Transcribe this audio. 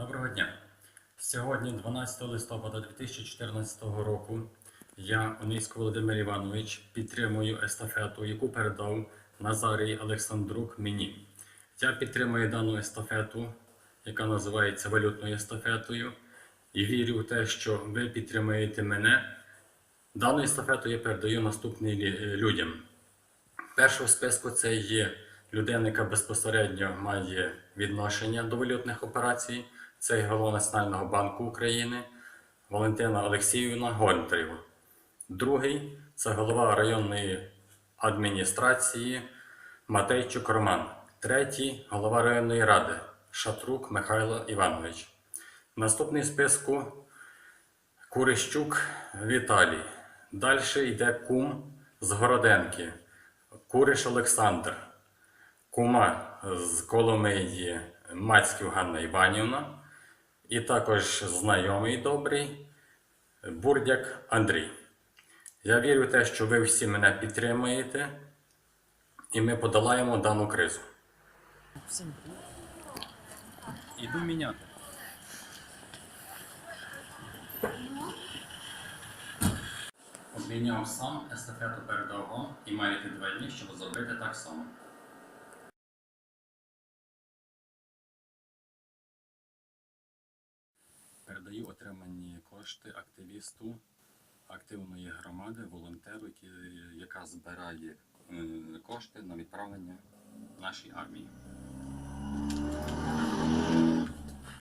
Доброго дня! Сьогодні, 12 листопада 2014 року, я, Онисько Володимир Іванович, підтримую естафету, яку передав Назарій Олександрук мені. Я підтримую дану естафету, яка називається валютною естафетою, і вірю в те, що ви підтримуєте мене. Дану естафету я передаю наступним людям. Першого списку це є людина, яка безпосередньо має відношення до валютних операцій. Це голова Національного банку України Валентина Олексіївна Гонтарєва. Другий це голова районної адміністрації Матейчук Роман. Третій голова районної ради Шатрук Михайло Іванович. Наступний в списку Курищук Віталій. Далі йде кум з Городенки. Куриш Олександр. Кума з Коломиї Мацьків Ганна Іванівна. І також знайомий добрий Бурдяк Андрій. Я вірю в те, що ви всі мене підтримуєте, і ми подолаємо дану кризу. Всім Іду міняти. Обміняв сам, естафету передав вам і маєте два дні, щоб зробити так само. Передаю отримані кошти активісту активної громади, волонтеру, яка збирає е, кошти на відправлення нашій армії.